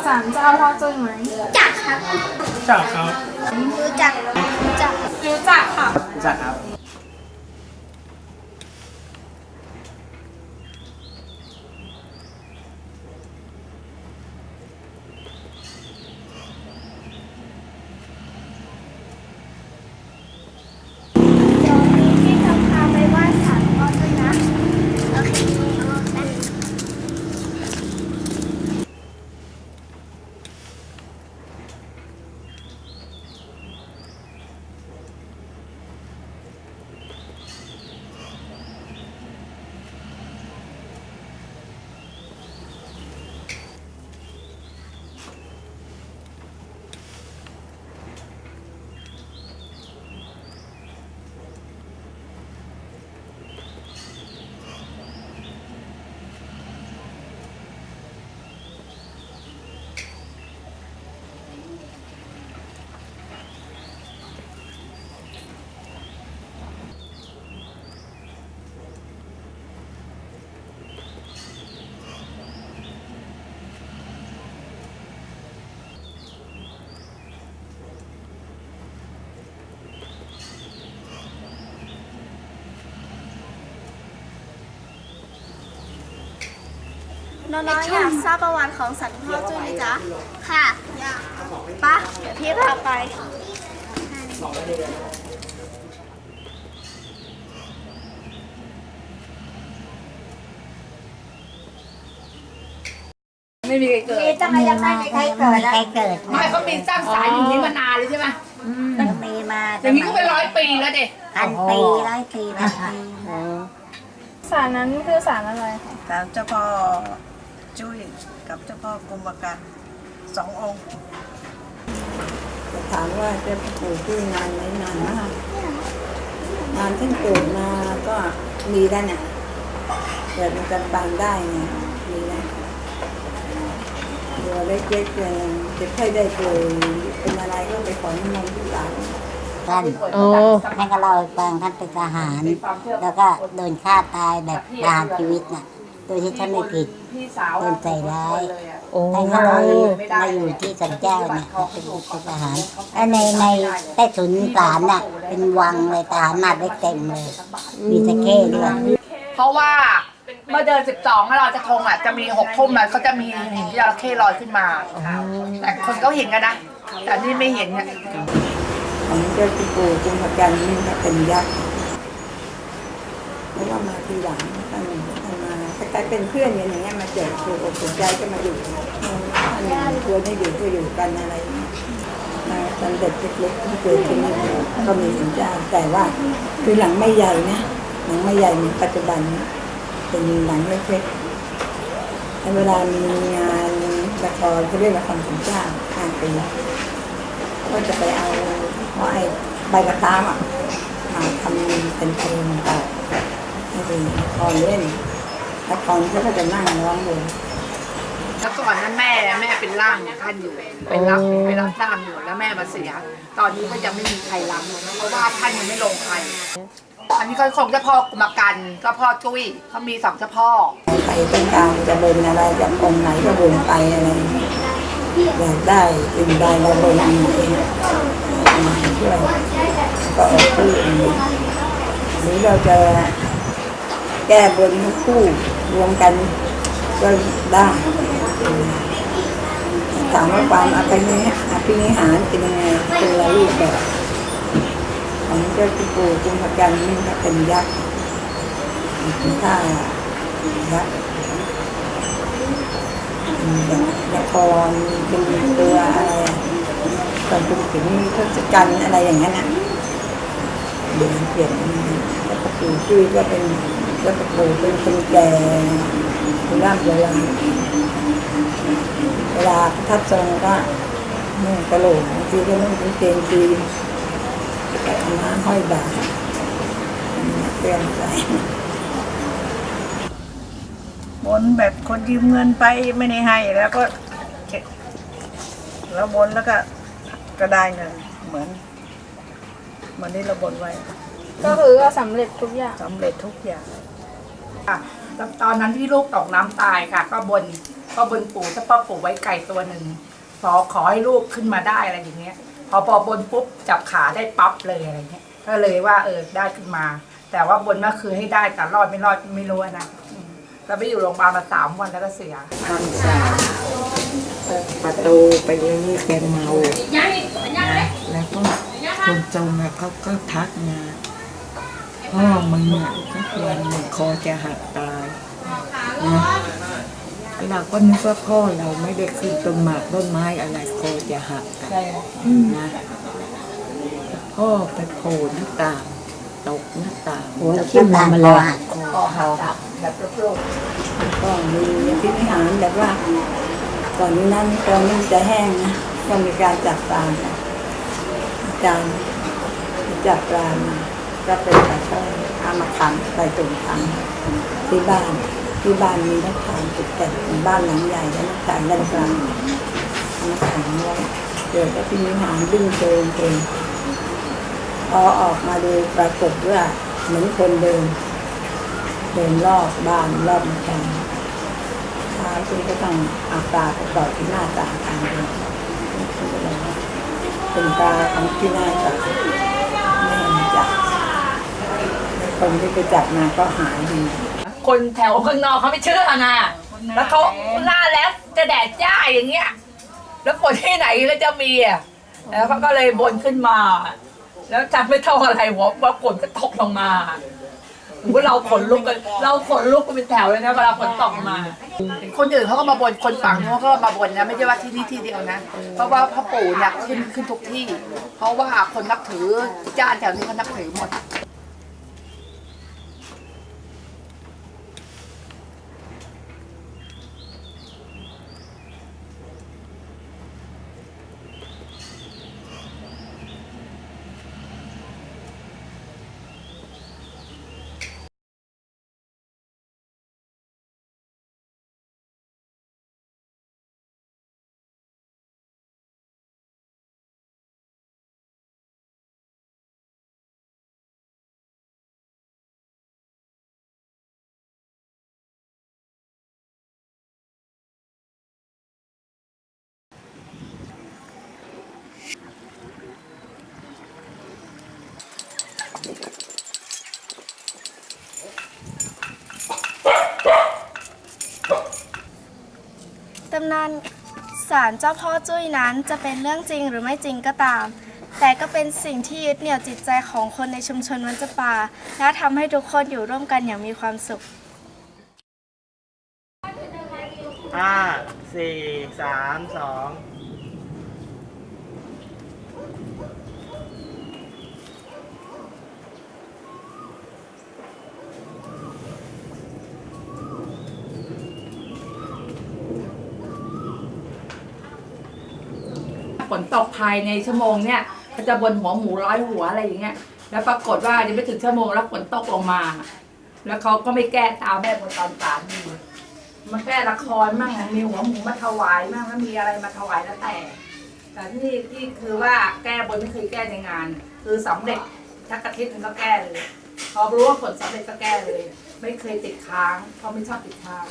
จักศาลเจ้าพ่อจุ้ยไหมจักครับจากครับ รู้จักรู้จักรู้จักค่ะจากครับ เดี๋ยวมีที่จะพาไปไหว้ศาลพ่อด้วยนะโอเคนะ น้องๆอยากทราบประวัติของสันพ่อจุ้ยไหมจ๊ะค่ะอยากปะเดี๋ยวพี่พาไปไม่มีใครเกิดจังยังไม่มีใครเกิดใครเกิดไม่เขามีสร้างสายอยู่นี้มานานเลยใช่ไหมมีมาอย่างนี้ก็เป็นร้อยปีแล้วเด็พันปีร้อยปีพันปีศาลนั้นคือศาลอะไรคะตามเจ้าพ่อ จุ้ยกับเจ้าพ่อกุมภกันสององค์ถามว่าเจ้าปู่จุ้ยนานไหมนานมากนานตั้งเกิดมาก็มีได้เนี่ยเกิดเป็นกันตังได้เนี่ยมีนะตัวเล็กๆเนี่ยจะค่อยได้ป่วยเป็นอะไรก็ไปขอน้ำมันที่ศาลท่านท่านก็เล่าให้ฟังท่านเป็นทหาร แล้วก็โดนฆ่าตายแบบประหารชีวิตน่ะ โดยที่ท่านไม่ผิด พี่สาวโดนใส่ร้ายท่านก็เลยมาอยู่ที่สันเจ้าเนี่ยเป็นเป็นทหารและในในใต้ถุนศาลน่ะ เป็นวังเลยทหารมาได้เต็มเลย มีตะเข้ด้วย เพราะว่าเมื่อเดือนสิบสองเราจะทงอะจะมีหกทุ่มนะเขาจะมีหินจระเข้ลอยขึ้นมา แต่คนเขาเห็นกันนะ แต่นี่ไม่เห็นเนี่ยของเจ้าปู่กุมภกันนี่ก็เป็นยักษ์เพราะว่ามาทีหลังท่านท่าน มาแต่กลายเป็นเพื่อนกันอย่างเงี้ยมาเจอตัวอกตัวใจก็มาอยู่ท่านชวนให้อยู่ก็อยู่กันอะไรน่างเงี้ยมาตอนเด็กเล็กๆที่เกิดที่นี่ก็มีสัญญาแต่ว่าคือหลังไม่ใหญ่นะหลังไม่ใหญ่เหมือนปัจจุบันนะเป็นหลังเล็กๆแล้วเวลามีงานละครเขาเรียกละครสัญญาข้างปีก็จะไปเอาเพราะไอ้ใบกระตามอะมาทำเป็นเพลงต่อให้ละครเล่น ละครเขาก็จะนั่งร้องวงแล้วก่อนนั้นแม่แม่เป็นร่างของท่านอยู่เป็นรับเป็นรับร่างอยู่แล้วแม่มาเสีย ตอนนี้ก็ยังไม่มีใครรับเพราะว่าท่านยังไม่ลงใครอันนี้ก็คงเจ้าพ่อกุมารกันเจ้าพ่อจุ้ยเขามีสองเจ้าพ่อใครต้องการจะบนอะไรจากองค์ไหนก็บนไปอะไรอยากได้สิ่งใดเราบนอันไหนมาช่วยก็ออกชื่ออันนี้หรือเราจะแก้บนทั้งคู่ รวมกันก็ได้ถามว่าความอภินิหารอภินิหารเป็นยังไงเป็นละรูปแบบของเจ้าปู่กุมภกันนี่ก็เป็นยักษ์เป็นท่ายักษ์เป็นละครเป็นตัวอะไรตอนเป็นถึงทศกัณฐ์อะไรอย่างนั้นอะมันเปลี่ยนแล้วก็ปู่ชื่อก็เป็น แล้วก็ปู่เป็นคนแก่เป็นร่างโบราเวลาทัดทรงก็นุ่งกระโหลกบางทีก็นุ่งกางเกงจีนแต่มาห้อยบาเปลี่ยนใจบนแบบคนยืมเงินไปไม่ได้ให้แล้วก็เก็บแล้วบนแล้วก็ก็ได้เงินเหมือนเหมือนที่เราบนไว้ ก็คือก็สำเร็จทุกอย่างสำเร็จทุกอย่าง ค่ะตอนนั้นที่ลูกตกน้ำตายค่ะ ก็บนก็บนปู่ถ้าพ่อปู่ไว้ไก่ตัวหนึ่งพอขอให้ลูกขึ้นมาได้อะไรอย่างเงี้ย พอพอบนปุ๊บจับขาได้ปั๊บเลยอะไรเงี้ย ก็เลยว่าเออได้ขึ้นมา แต่ว่าบนก็คือให้ได้แต่รอดไม่รอดไม่รู้นะอืมแล้วไปอยู่โรงพยาบาลมาสามวันแล้วก็เสียทางสามประตูไปเรื่อยๆแกเมาแล้วก็คนจงเขาก็ทักมา พ่อมึงเนี่ยทุกวันมึงคอจะหักตายนะเราก็นึกว่าพ่อเราไม่ได้ขึ้นต้นหมากต้นไม้อะไรคอจะหักนะพ่อไปโผล่หน้าต่างตกหน้าต่างหัวชิ้นตามคอหักคอหักแบบโรคก็มีพิธีหารแบบว่าก่อนนั้นตอนนี้จะแห้งนะก็มีการจับปลาจารย์จับปลามา ก็เป็นปลาช่อนเอามาขังใส่ถุงขังที่บ้าน ที่บ้านมีนักทานติดกันเป็นบ้านหลังใหญ่แล้วนักทานด้านกลางเอามาขังไว้เดี๋ยวก็พิธีหารดึงเดินเองพอออกมาดูปรากฏว่าเหมือนคนเดิน เดินรอบบ้านรอบทางท้ายคุณก็ต้องอาตาไปต่อที่หน้าตาทางเดินเป็นตาของที่หน้าตา คนที่ไปจับมาก็หายดี คนแถวข้างนอกเขาไม่เชื่อนะแล้วเขาหน้าแล้วจะแดดจ้าอย่างเงี้ย แล้วฝนที่ไหนก็จะมีอะแล้วเขาก็เลยบนขึ้นมา แล้วจำไม่เท่าอะไรหัวว่าฝนก็ตกลงมาพวกเราขนลุกกันเราขนลุกกันเป็นแถวเลยนะเวลาฝนตกมา คนอื่นเขาก็มาบนคนฝั่งนู้นก็มาบนนะไม่ใช่ว่าที่นี่ที่เดียวนะ เพราะว่าพ่อปู่เนี่ยขึ้นขึ้นทุกที่ เพราะว่าคนนับถือจ้าแถวนี้เขานับถือหมดำนานศาลเจ้าพ่อจุ้ยนั้นจะเป็นเรื่องจริงหรือไม่จริงก็ตาม แต่ก็เป็นสิ่งที่ยึดเหนี่ยวจิตใจของคนในชุมชนวันจปา และทำให้ทุกคนอยู่ร่วมกันอย่างมีความสุข ห้าสี่สามสอง ฝนตกภายในชั่วโมงเนี่ยเขาจะบนหัวหมูร้อยหัวอะไรอย่างเงี้ย แล้วปรากฏว่ายังไม่ถึงชั่วโมงแล้วฝนตกลงมา แล้วเขาก็ไม่แก้ตาแม่บนตอนสามีมาแก้ละครมั่งมีหัวหมูมาถวายมั่งแล้วมีอะไรมาถวายแล้วแต่ แต่ที่ที่คือว่าแก้บนไม่เคยแก้ในงาน คือสำเร็จทักกะทิตย์นึงก็แก้เลย พอรู้ว่าผลสำเร็จก็แก้เลย ไม่เคยติดค้างเพราะไม่ชอบติดค้าง